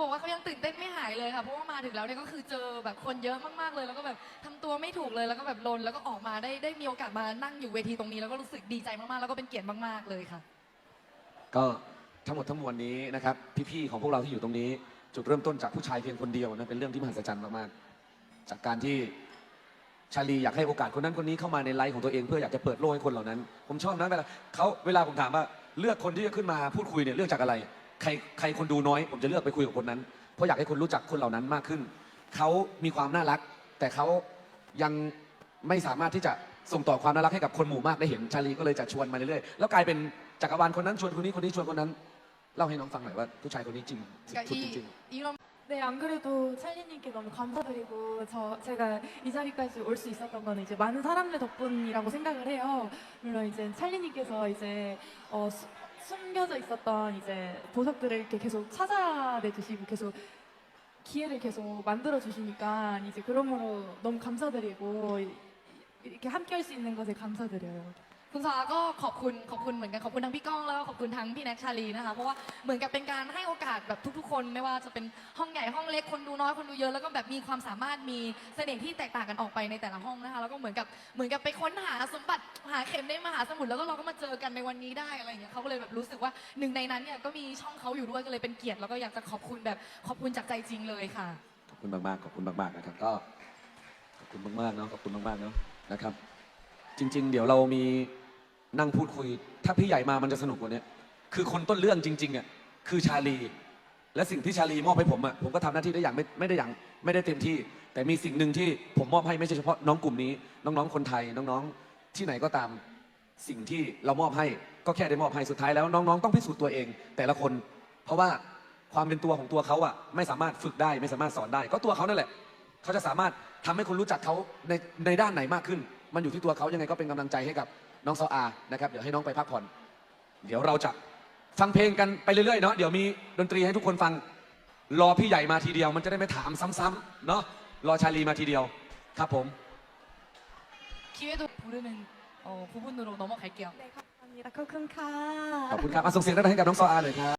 บอกว่าเขายังตื่นเต้นไม่หายเลยค่ะเพราะว่ามาถึงแล้วเนี่ยก็คือเจอแบบคนเยอะมากๆเลย แล้วก็แบบทำตัวไม่ถูกเลยแล้วก็แบบลนแล้วก็ออกมาได้ได้มีโอกาสมานั่งอยู่เวทีตรงนี้แล้วก็รู้สึกดีใจมากๆแล้วก็เป็นเกียรติมากๆเลยค่ะ ก็ทั้งหมดทั้งมวลนี้นะครับพี่ๆของพวกเราที่อยู่ตรงนี้ จุดเริ่มต้นจากผู้ชายเพียงคนเดียวนะเป็นเรื่องที่มหัศจรรย์มากๆจากการที่ชาลีอยากให้โอกาสคนนั้นคนนี้เข้ามาในไลฟ์ของตัวเองเพื่ออยากจะเปิดโลกให้คนเหล่านั้น ผมชอบนะเวลาเขาเวลาผมถามว่าเลือกคนที่จะขึ้นมาพูดคุยเนี่ยเลือกจากอะไร ใครใครคนดูน้อย ผมจะเลือกไปคุยกับคนนั้น เพราะอยากให้คนรู้จักคนเหล่านั้นมากขึ้นเขามีความน่ารัก แต่เขายังไม่สามารถที่จะส่งต่อความน่ารักให้กับคนหมู่มากได้เห็นชาลีก็เลยจะชวนมาเรื่อยๆแล้วกลายเป็นจักรวาลคนนั้นชวนคนนี้คนนี้ชวนคนนั้น เล่าให้น้องฟังหน่อยว่าผู้ชายคนนี้จริงสุ 그러니까 ดๆจริง 이 이런 네, 안 그래도 찰리님께 너무 감사드리고 저 제가 이 자리까지 올 수 있었던 거는 이제 많은 사람들 덕분이라고 생각을 해요. 물론 이제 찰리님께서 이제 어, 수- 숨겨져 있었던 이제 보석들을 이렇게 계속 찾아내 주시고 계속 기회를 계속 만들어 주시니까 이제 그러므로 너무 감사드리고 이- 이렇게 함께 할 수 있는 것에 감사드려요. คุณซาก็ขอบคุณขอบคุณเหมือนกันขอบคุณทั้งพี่ก้องแล้วก็ขอบคุณทั้งพี่แน็กชาลีนะคะเพราะว่าเหมือนกับเป็นการให้โอกาสแบบทุกๆ คนไม่ว่าจะเป็นห้องใหญ่ห้องเล็กคนดูน้อยคนดูเยอะแล้วก็แบบมีความสามารถมีเสน่ห์ที่แตกต่างกันออกไปในแต่ละห้องนะคะแล้วก็เหมือนกับเหมือนกับไปค้นหาสมบัติหาเข็มในมหาสมุทรแล้วก็เราก็มาเจอกันในวันนี้ได้อะไรอย่างเงี้ยเขาก็เลยแบบรู้สึกว่าหนึ่งในนั้นเนี่ยก็มีช่องเขาอยู่ด้วยก็เลยเป็นเกียรติแล้วก็อยากจะขอบคุณแบบขอบคุณจากใจจริงเลยค่ะ ขอบคุณมากๆขอบคุณมากๆนะครับก็ขอบคุณมากๆเนาะขอบคุณมากๆเนาะนะครับ จริง ๆ เดี๋ยวเรามี นั่งพูดคุย ถ้าพี่ใหญ่มามันจะสนุกกว่านี้คือคนต้นเรื่องจริงๆอะคือชาลี และสิ่งที่ชาลีมอบให้ผมอะผมก็ทำหน้าที่ได้อย่างไม่ไม่ได้อย่างไม่ได้เต็มที่ แต่มีสิ่งหนึ่งที่ผมมอบให้ไม่ใช่เฉพาะน้องกลุ่มนี้ น้องๆคนไทยน้องๆ ที่ไหนก็ตามสิ่งที่เรามอบให้ก็แค่ได้มอบให้สุดท้ายแล้วน้องๆ ต้องพิสูจน์ตัวเอง แต่ละคน เพราะว่าความเป็นตัวของตัวเขาอะไม่สามารถฝึกได้ไม่สามารถสอนได้ ก็ตัวเขานั่นแหละเขาจะสามารถทำให้คนรู้จักเขาในในด้านไหนมากขึ้น มันอยู่ที่ตัวเขายังไงก็เป็นกำลังใจให้กับ น้องซออานะครับเดี๋ยวให้น้องไปพักผ่อน เดี๋ยวเราจะฟังเพลงกันไปเรื่อยๆเนาะเดี๋ยวมีดนตรีให้ทุกคนฟัง รอพี่ใหญ่มาทีเดียว มันจะได้ไม่ถามซ้ำๆเนาะรอชาลีมาทีเดียวครับผม 기회도 부르는 어, 부분으로 넘어갈게요. 네, 감사합니다. 코쿤카. ขอบคุณครับอ่ะส่งเสียงดังๆให้กับน้องซออาหน่อยครับ